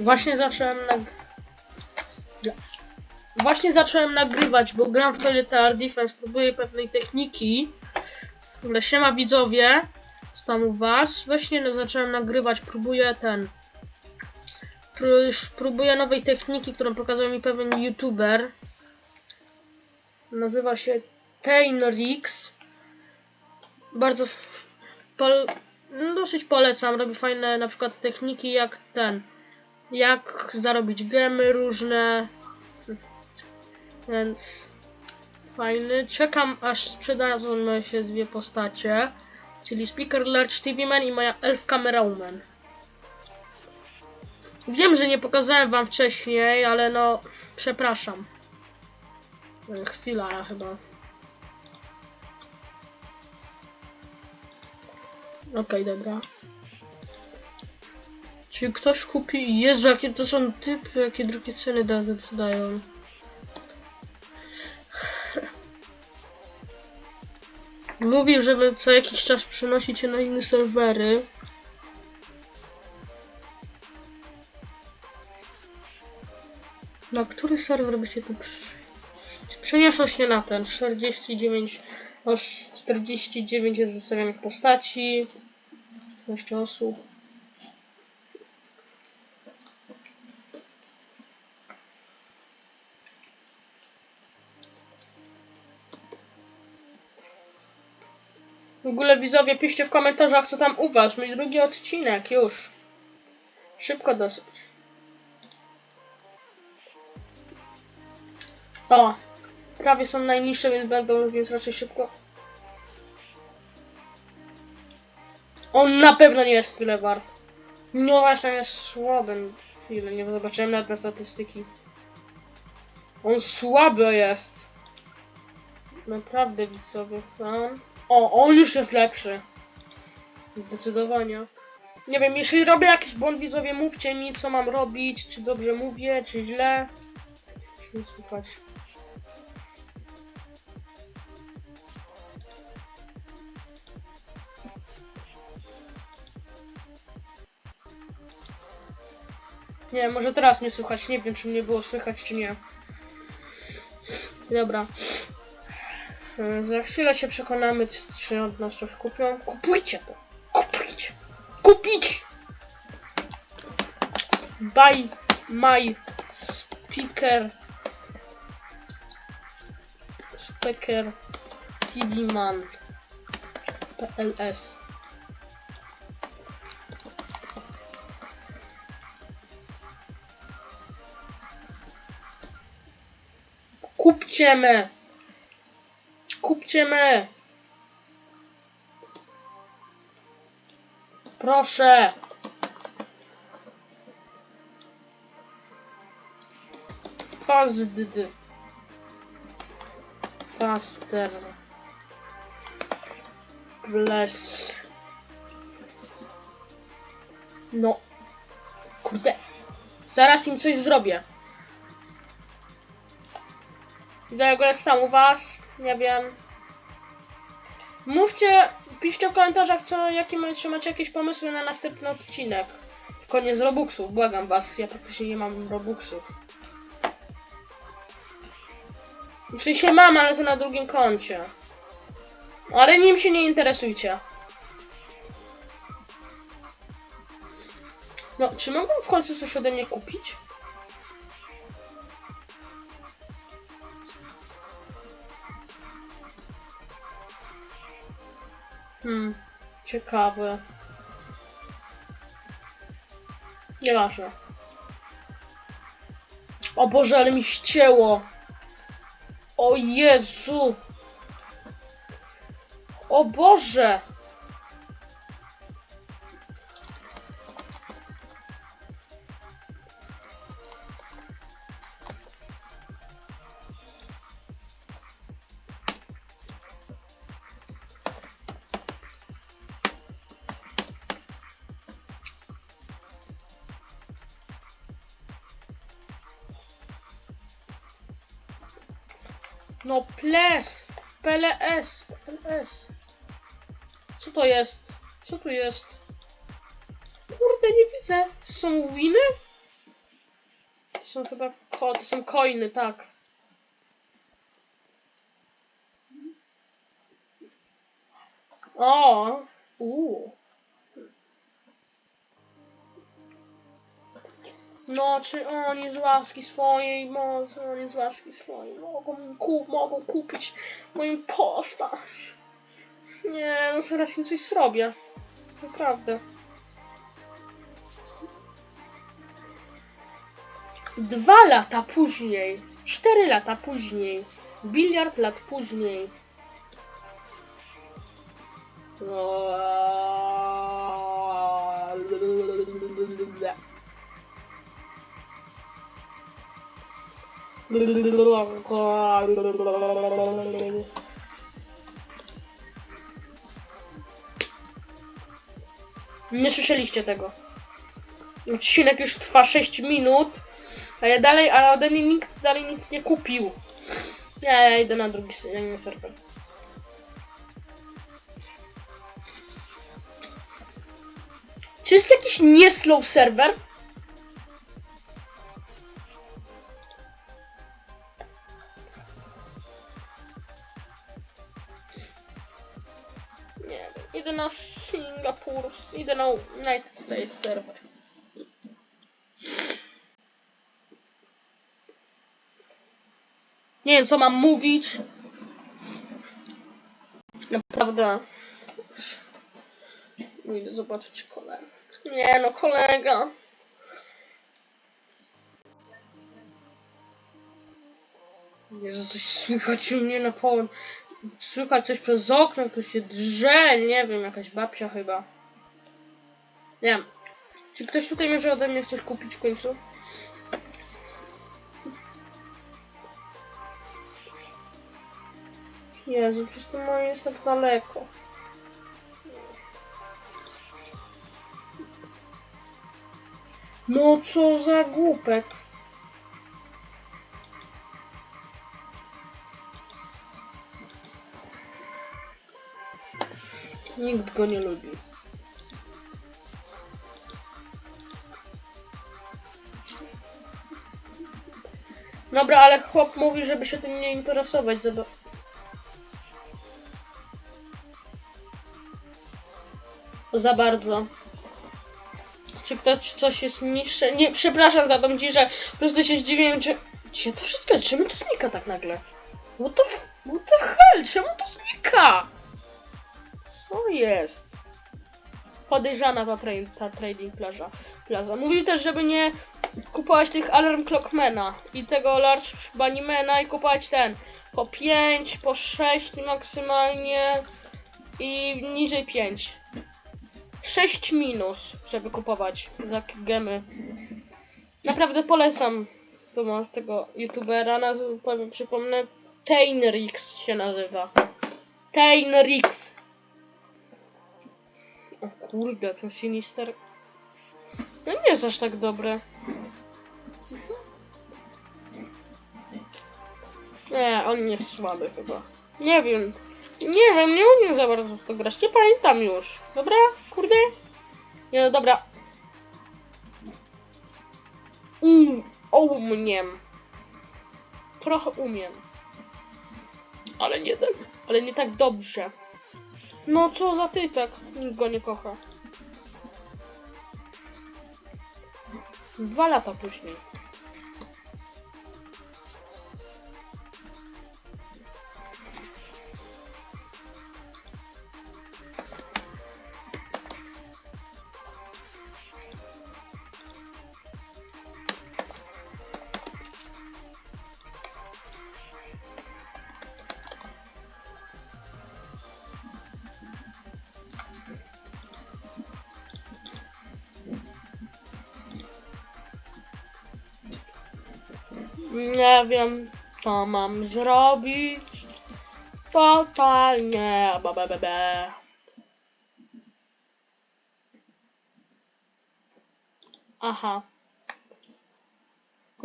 Właśnie zacząłem nag... Właśnie zacząłem nagrywać, bo gram w Tower Defense, próbuję pewnej techniki. Ale siema widzowie, co tam u was? Właśnie no, zacząłem nagrywać, próbuję ten... Próbuję nowej techniki, którą pokazał mi pewien youtuber. Nazywa się Tainrix. Bardzo pol- no, dosyć polecam, robi fajne na przykład techniki jak ten jak zarobić gemy różne. Więc fajny. Czekam aż sprzedadzą się dwie postacie. Czyli Speaker Large TV Man i moja Elf Camera Woman. Wiem, że nie pokazałem wam wcześniej, ale no przepraszam. Chwila chyba. Okej, dobra. Czy ktoś kupi... Jezu, jakie to są typy, jakie drugie ceny da, dają. Mówił, żeby co jakiś czas przenosić się na inne serwery. Na który serwer by się tu przeniosło się na ten? 49... Aż 49 jest wystawionych postaci. 16 osób. Ogóle widzowie, piszcie w komentarzach, co tam u was. Mój drugi odcinek, już. Szybko dosyć. O! Prawie są najniższe, więc będą, więc raczej szybko. On na pewno nie jest tyle wart. No właśnie, jest słaby. Chwilę, nie zobaczyłem nawet na statystyki. On słaby jest. Naprawdę widzowie, fan. O, on już jest lepszy. Zdecydowanie. Nie wiem, jeśli robię jakiś błąd, widzowie, mówcie mi, co mam robić, czy dobrze mówię, czy źle. Czy nie słuchać. Nie, może teraz nie słychać, nie wiem, czy mnie było słychać, czy nie. Dobra. E, Za chwilę się przekonamy, czy od nas coś kupią. Kupujcie to! Kupujcie! Kupić! Buy my speaker speaker TV man PLS Kupcie me! Me! Proszę! Fazd. Faster. Bless. No. Kurde. Zaraz im coś zrobię. Jest tam u was. Nie wiem. Mówcie, piszcie w komentarzach, co, jakie macie, macie jakieś pomysły na następny odcinek. Tylko nie z Robuxów, błagam was, ja praktycznie nie mam Robuxów. W sensie mam, ale to na drugim koncie. Ale nim się nie interesujcie. No, czy mogą w końcu coś ode mnie kupić? Hmm, ciekawe. Nieważne. O Boże, ale mi ścięło. O Jezu. O Boże. No ples! PLS! PLS! Co to jest? Co tu jest? Kurde, nie widzę. Są winy? są chyba ko to są coiny, tak. O! Uuu. No, czy oni z łaski swojej mocy, oni z łaski swojej mogą, mi ku mogą kupić moją postać. Nie, no zaraz im coś zrobię. Naprawdę. Dwa lata później, cztery lata później, biliard lat później. Nie słyszeliście tego. Odcinek już trwa 6 minut, a ja dalej, a ode mnie nikt dalej nic nie kupił. Ja, ja idę na drugi inny serwer. Czy jest jakiś nie slow serwer? Idę na Singapur. Idę na United States serwer. Nie wiem co mam mówić. Naprawdę. Idę zobaczyć kolegę. Nie no, kolega. Jezu, coś słychać u mnie na. Słychać coś przez okno, tu się drze, nie wiem, jakaś babcia chyba. Nie wiem. Czy ktoś tutaj może ode mnie coś kupić w końcu? Jezu, przecież to moje jest tak daleko. No co za głupek. Nikt go nie lubi. Dobra, ale chłop mówi, żeby się tym nie interesować. Zob za bardzo. Czy ktoś coś jest niższe? Nie, przepraszam za tą dziszę. Po prostu się zdziwiłem, czy... To wszystko? Czemu to znika tak nagle? What the, what the hell? Czemu to znika? Co jest? Podejrzana ta, tra ta trading plaża. plaza. Mówił też, żeby nie kupować tych Alarm Clockmana i tego Large Bunnymana i kupować ten po 5, po 6 maksymalnie i niżej 5. 6 minus, żeby kupować za gemy. Naprawdę polecam to tego youtubera, naz- powiem, przypomnę, Tainrix się nazywa. Tainrix. O kurde, ten Sinister. No nie jest aż tak dobre. Nie, on jest słaby chyba. Nie wiem. Nie wiem, nie umiem za bardzo to grać. Nie pamiętam już. Dobra? Kurde? Nie, no dobra. Um, umiem. Trochę umiem. Ale nie tak, ale nie tak dobrze. No co za typek. Nikt go nie kocha. Dwa lata później. Nie wiem, co mam zrobić. Totalnie. Ba, ba, ba, ba. Aha.